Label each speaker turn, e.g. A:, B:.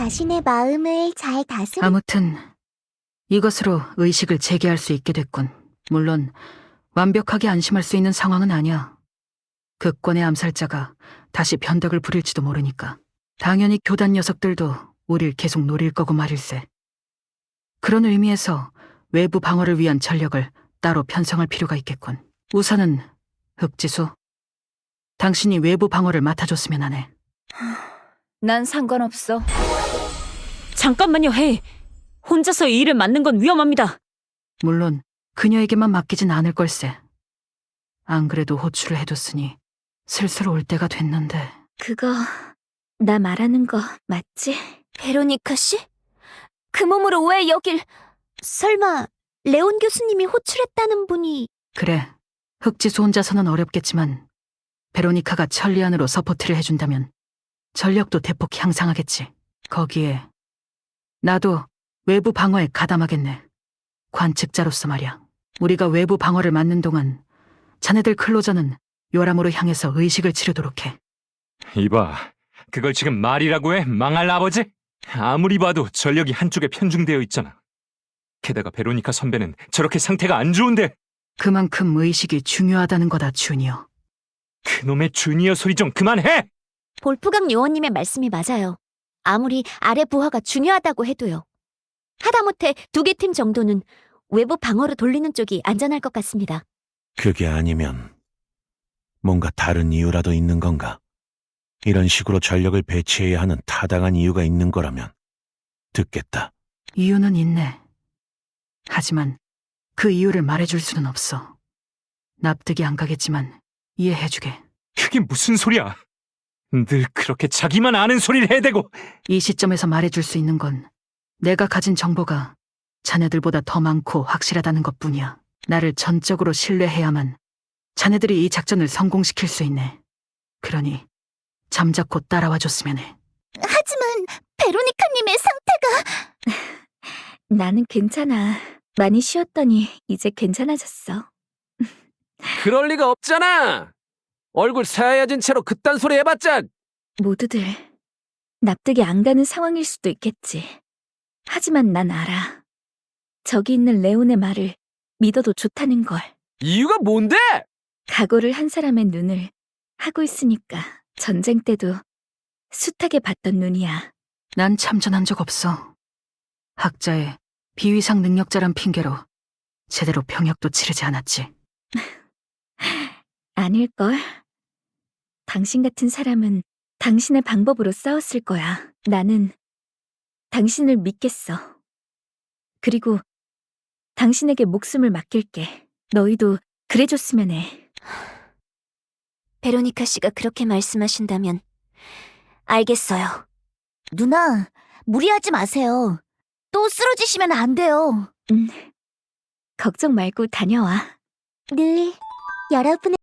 A: 자신의 마음을 잘 다스리...
B: 아무튼 이것으로 의식을 재개할 수 있게 됐군. 물론 완벽하게 안심할 수 있는 상황은 아니야. 극권의 암살자가 다시 변덕을 부릴지도 모르니까. 당연히 교단 녀석들도 우릴 계속 노릴 거고 말일세. 그런 의미에서 외부 방어를 위한 전력을 따로 편성할 필요가 있겠군. 우선은 흑지수, 당신이 외부 방어를 맡아줬으면 하네.
C: 난 상관없어.
D: 잠깐만요, 헤이. 혼자서 이 일을 맡는 건 위험합니다.
B: 물론 그녀에게만 맡기진 않을 걸세. 안 그래도 호출을 해뒀으니 슬슬 올 때가 됐는데.
A: 그거 나 말하는 거 맞지?
C: 베로니카 씨? 그 몸으로 왜 여길...
A: 설마 레온 교수님이 호출했다는 분이
B: 그래, 흑지수 혼자서는 어렵겠지만 베로니카가 천리안으로 서포트를 해준다면 전력도 대폭 향상하겠지. 거기에 나도 외부 방어에 가담하겠네. 관측자로서 말이야. 우리가 외부 방어를 맡는 동안 자네들 클로저는 요람으로 향해서 의식을 치르도록 해.
E: 이봐, 그걸 지금 말이라고 해? 망할 아버지? 아무리 봐도 전력이 한쪽에 편중되어 있잖아. 게다가 베로니카 선배는 저렇게 상태가 안 좋은데
B: 그만큼 의식이 중요하다는 거다, 주니어.
E: 그놈의 주니어 소리 좀 그만해!
A: 볼프강 요원님의 말씀이 맞아요. 아무리 아래 부하가 중요하다고 해도요. 하다못해 두 개 팀 정도는 외부 방어로 돌리는 쪽이 안전할 것 같습니다.
F: 그게 아니면 뭔가 다른 이유라도 있는 건가? 이런 식으로 전력을 배치해야 하는 타당한 이유가 있는 거라면 듣겠다.
B: 이유는 있네. 하지만 그 이유를 말해줄 수는 없어. 납득이 안 가겠지만 이해해주게.
E: 그게 무슨 소리야? 늘 그렇게 자기만 아는 소리를 해대고
B: 이 시점에서 말해줄 수 있는 건 내가 가진 정보가 자네들보다 더 많고 확실하다는 것 뿐이야. 나를 전적으로 신뢰해야만 자네들이 이 작전을 성공시킬 수 있네. 그러니 잠자코 따라와 줬으면 해.
A: 하지만 베로니카님의 상태가 나는 괜찮아. 많이 쉬었더니 이제 괜찮아졌어.
G: 그럴 리가 없잖아. 얼굴 새하얘진 채로 그딴 소리 해봤자
A: 모두들 납득이 안 가는 상황일 수도 있겠지. 하지만 난 알아. 저기 있는 레온의 말을 믿어도 좋다는 걸.
G: 이유가 뭔데?
A: 각오를 한 사람의 눈을 하고 있으니까 전쟁 때도 숱하게 봤던 눈이야.
B: 난 참전한 적 없어. 학자의 비위상 능력자란 핑계로 제대로 병역도 치르지 않았지.
A: 아닐걸? 당신 같은 사람은 당신의 방법으로 싸웠을 거야. 나는 당신을 믿겠어. 그리고 당신에게 목숨을 맡길게. 너희도 그래줬으면 해.
C: 베로니카 씨가 그렇게 말씀하신다면 알겠어요.
A: 누나, 무리하지 마세요. 또 쓰러지시면 안 돼요. 음, 걱정 말고 다녀와. 늘 여러분의